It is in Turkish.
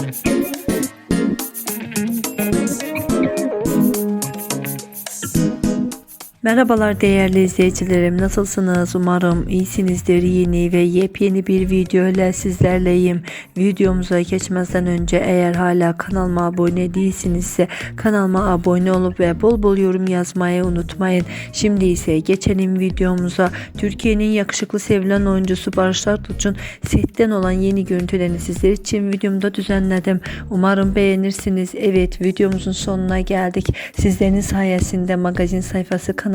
Música Merhabalar değerli izleyicilerim. Nasılsınız? Umarım iyisinizdir. Yeni ve yepyeni bir video ile sizlerleyim. Videomuza geçmezden önce eğer hala kanalıma abone değilsinizse kanalıma abone olup ve bol bol yorum yazmayı unutmayın. Şimdi ise geçelim videomuza. Türkiye'nin yakışıklı sevilen oyuncusu Barış Arduç'un setten olan yeni görüntülerini sizler için videomda düzenledim. Umarım beğenirsiniz. Evet videomuzun sonuna geldik. Sizlerin sayesinde magazin sayfası